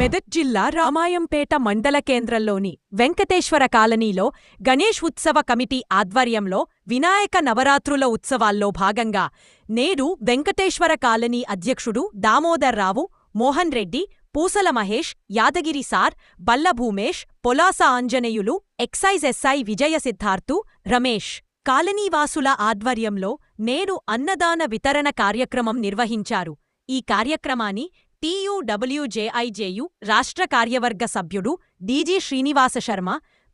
మెదక్ జిల్లా రామాయంపేట మండల కేంద్రంలోని వెంకటేశ్వర కాలనీలో గణేష్ ఉత్సవ కమిటీ ఆధ్వర్యంలో వినాయక నవరాత్రుల ఉత్సవాల్లో భాగంగా నేడు వెంకటేశ్వర కాలనీ అధ్యక్షుడు దామోదర్రావు మోహన్ రెడ్డి పూసల Mahesh Yadagiri sir Balla Bhumesh Polasa Anjaneyulu excise SI Vijaya Siddharth Ramesh కాలనీవాసుల ఆధ్వర్యంలో నేడు అన్నదాన వితరణ కార్యక్రమం నిర్వహించారు. ఈ కార్యక్రమాన్ని టీయూడబ్ల్యూజేఐజేయు రాష్ట్ర కార్యవర్గ సభ్యుడు DG Srinivasa Sharma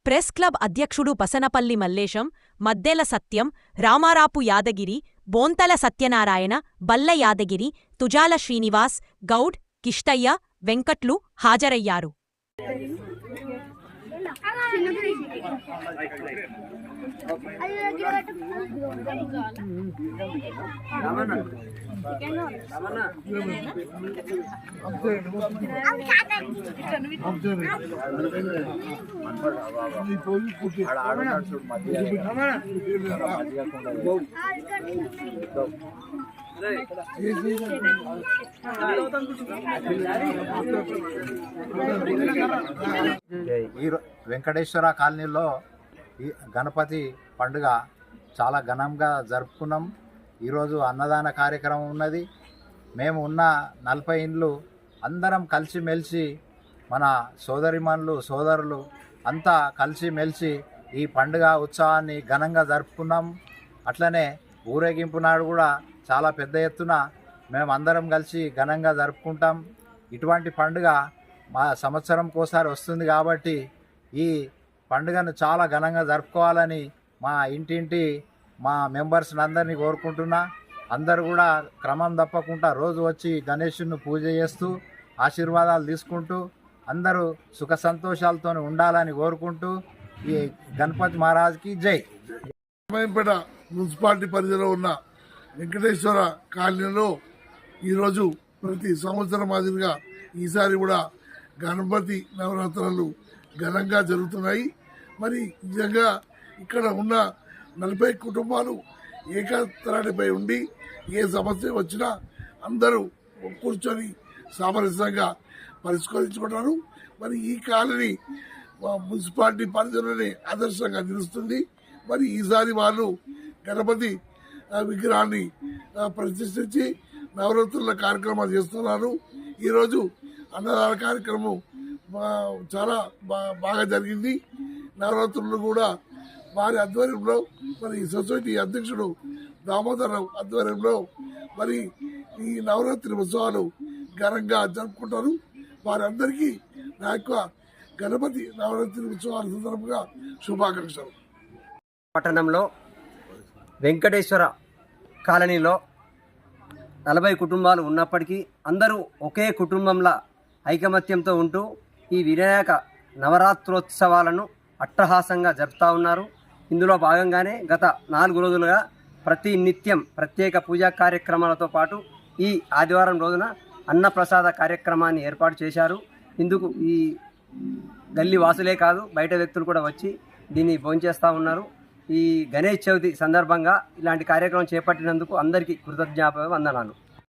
press club అధ్యక్షుడు పసనపల్లి మల్లేశం మద్దెల సత్యం రామారాపు యాదగిరి బోంతల సత్యనారాయణ బల్ల యాదగిరి తుజాల శ్రీనివాస్ గౌడ్ కిష్టయ్య వెంకట్లు హాజరయ్యారు. ఈ వెంకటేశ్వర కాలనీలో ఈ గణపతి పండుగ చాలా ఘనంగా జరుపుకున్నాం. ఈరోజు అన్నదాన కార్యక్రమం ఉన్నది. మేము ఉన్న నలభై ఇండ్లు అందరం కలిసిమెలిసి మన సోదరిమణులు సోదరులు అంతా కలిసిమెలిసి ఈ పండుగ ఉత్సవాన్ని ఘనంగా జరుపుకున్నాం. అట్లనే ఊరేగింపు నాడు కూడా చాలా పెద్ద ఎత్తున మేము అందరం కలిసి ఘనంగా జరుపుకుంటాం. ఇటువంటి పండుగ మా సంవత్సరంకోసారి వస్తుంది కాబట్టి ఈ పండుగను చాలా ఘనంగా జరుపుకోవాలని మా ఇంటింటి మా మెంబర్స్ అందరినీ కోరుకుంటున్నా. అందరూ కూడా క్రమం తప్పకుండా రోజు వచ్చి గణేషుని పూజ చేస్తూ ఆశీర్వాదాలు తీసుకుంటూ అందరూ సుఖ సంతోషాలతో ఉండాలని కోరుకుంటూ ఈ గణపతి మహారాజ్కి జై. రామాయంపేట మున్సిపాలిటీ పరిధిలో ఉన్న వెంకటేశ్వర కాలనీలో ఈరోజు ప్రతి సంవత్సరం మాదిరిగా ఈసారి కూడా గణపతి నవరాత్రులు ఘనంగా జరుగుతున్నాయి. మరి నిజంగా ఇక్కడ ఉన్న నలభై కుటుంబాలు ఏకత్రాటిపై ఉండి ఏ సమస్య వచ్చినా అందరూ కూర్చొని సామరస్యంగా పరిష్కరించుకుంటారు. మరి ఈ కాలనీ మున్సిపాలిటీ పరిధిలోనే ఆదర్శంగా నిలుస్తుంది. మరి ఈసారి వాళ్ళు గణపతి విగ్రహాన్ని ప్రతిష్ఠించి నవరాత్రుల కార్యక్రమాలు చేస్తున్నారు. ఈరోజు అన్నదాన కార్యక్రమం చాలా బాగా జరిగింది. నవరాత్రులు కూడా వారి ఆధ్వర్యంలో మరి సొసైటీ అధ్యక్షుడు దామోదరరావు ఆధ్వర్యంలో మరి ఈ నవరాత్రి ఉత్సవాలు ఘనంగా జరుపుకుంటారు. వారందరికీ నా యొక్క గణపతి నవరాత్రి ఉత్సవాల సందర్భంగా శుభాకాంక్షలు. పట్టణంలో వెంకటేశ్వర కాలనీలో నలభై కుటుంబాలు ఉన్నప్పటికీ అందరూ ఒకే కుటుంబంలా ఐకమత్యంతో ఉంటూ ఈ వినాయక నవరాత్రోత్సవాలను అట్టహాసంగా జరుపుతూ ఉన్నారు. ఇందులో భాగంగానే గత నాలుగు రోజులుగా ప్రతి నిత్యం ప్రత్యేక పూజా కార్యక్రమాలతో పాటు ఈ ఆదివారం రోజున అన్నప్రసాద కార్యక్రమాన్ని ఏర్పాటు చేశారు. ఇందుకు ఈ గల్లీ వాసులే కాదు బయట వ్యక్తులు కూడా వచ్చి దీన్ని భోంచేస్తూ ఉన్నారు. ఈ గణేష్ చవితి సందర్భంగా ఇలాంటి కార్యక్రమం చేపట్టినందుకు అందరికీ కృతజ్ఞాప వందనాలు.